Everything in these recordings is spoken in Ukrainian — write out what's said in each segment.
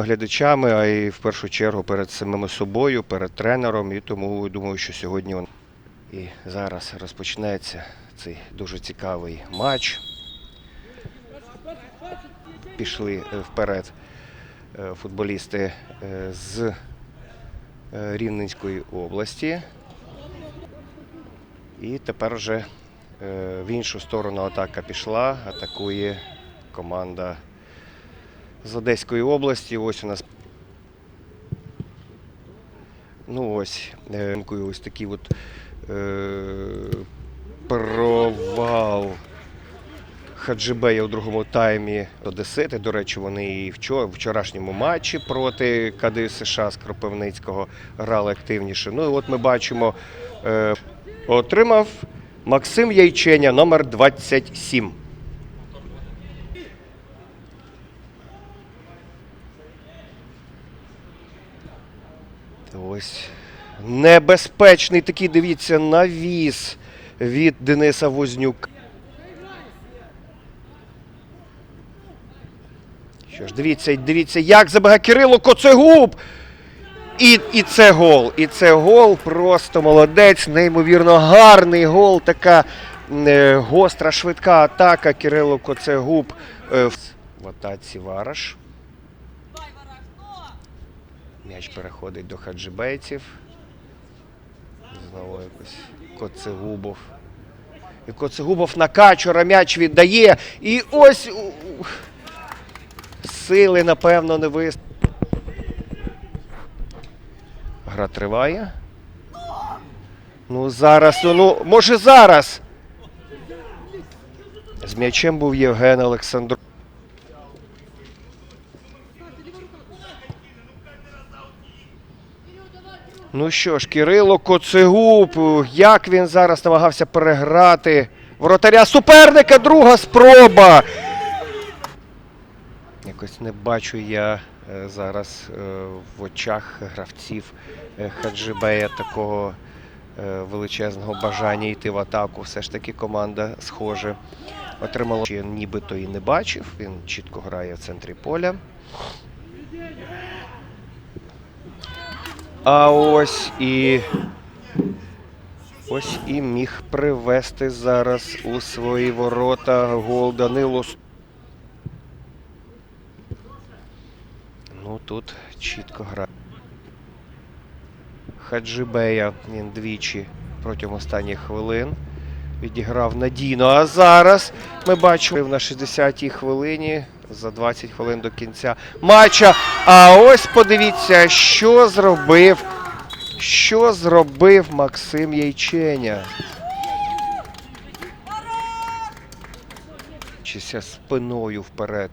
глядачами, а й в першу чергу перед самими собою, перед тренером. І тому думаю, що сьогодні он і зараз розпочнеться цей дуже цікавий матч. Пішли е, вперед е, футболісти е, з Рівненської області. І тепер вже в іншу сторону атака пішла. Атакує команда з Одеської області. Ось у нас. Ну ось, е, ось такий от е, провал Хаджибея у другому таймі Одесити. До речі, вони і в вчорашньому матчі проти КДЮ США з Кропивницького грали активніше. Ну і от ми бачимо, е, отримав Максим Яйченя, номер 27. Ось небезпечний такий, дивіться, навіс від Дениса Вознюк. Що ж, дивіться, дивіться, як забеге Кирило Коцегуб. І, і це гол. І це гол. Просто молодець, неймовірно гарний гол. Така е, гостра, швидка атака. Кирило Коцегуб е, в атаці Вараш. М'яч переходить до хаджибейців. Знову якось Коцегубов. І Коцегубов на Качура м'яч віддає. І ось сили, напевно, не вистачить. Гра триває. Ну, зараз, ну, ну, може зараз. З м'ячем був Євген Олександров. Ну що ж, Кирило Коцегуб, як він зараз намагався переграти воротаря суперника, друга спроба. Якось не бачу я е, зараз е, в очах гравців е, Хаджибея такого величезного бажання йти в атаку. Все ж таки команда схоже отримала. Ще нібито і не бачив. Він чітко грає в центрі поля. А ось і. Ось і міг привести зараз у свої ворота гол Данило. Ну тут чітко грає. Хаджибея він двічі протягом останніх хвилин відіграв надійно. А зараз ми бачимо на 60-й хвилині за 20 хвилин до кінця матча. А ось подивіться, що зробив. Що зробив Максим Яйченя? Чися спиною вперед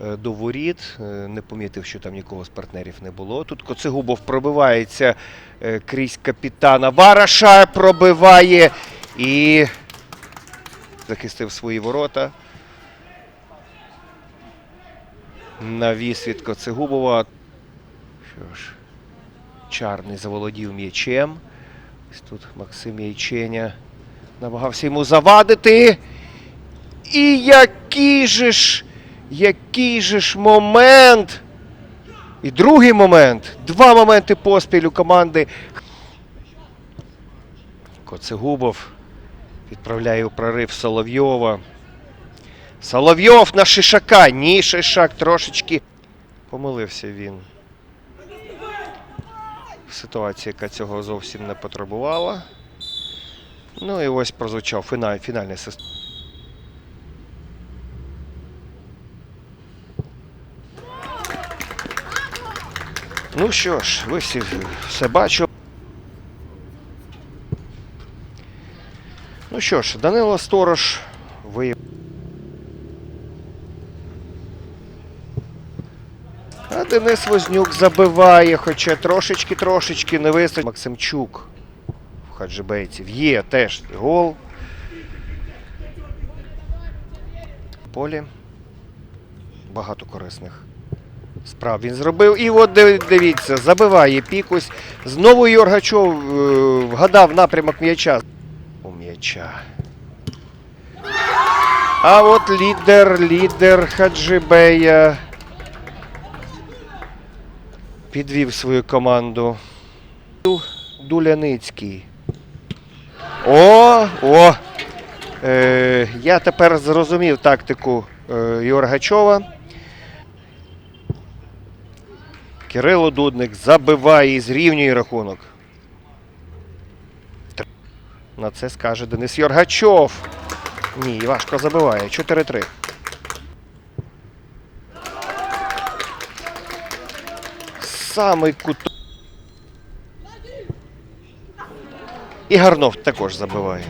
е, до воріт. Е, Не помітив, що там нікого з партнерів не було. Тут Коцегубов пробивається е, крізь капітана. Вараша пробиває і захистив свої ворота. Навіс від Коцегубова. Що ж, Чарний заволодів м'ячем. Ось тут Максим Яйченя намагався йому завадити. І який же ж, який же ж момент. І другий момент. Два моменти поспіль у команди. Коцегубов відправляє у прорив Соловйова. Соловйов на Шишака. Ні, Шишак трошечки помилився він. Ситуація, яка цього зовсім не потребувала. Ну і ось прозвучав фіналь, фінальний систем. Ну що ж, ви всі все бачили. Ну що ж, Данило Сторож виявив. А Денис Вознюк забиває, хоча трошечки-трошечки не вистачить. Максимчук в хаджибейців. Є теж гол. Полі. Багато корисних справ він зробив. І от дивіться, забиває пікусь. Знову Йоргачов е, вгадав напрямок м'яча. У м'яча. А от лідер, лідер Хаджибея підвів свою команду. Дуляницький. О! О! Е, я тепер зрозумів тактику е, Юргачова. Кирило Дудник забиває і зрівнює рахунок. На це скаже Денис Йоргачов. Ні, важко забиває. 4-3. Самий кут. І Гарнов також забиває.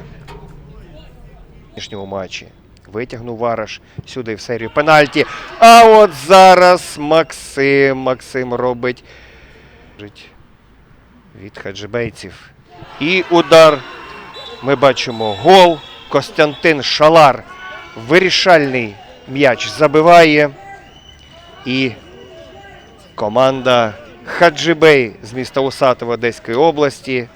В матчі. Витягнув Вараш сюди в серію пенальті. А от зараз Максим. Максим робить від хаджибейців. І удар. Ми бачимо гол. Костянтин Шалар. Вирішальний м'яч забиває. І команда Хаджибей з міста Усатова Одеської області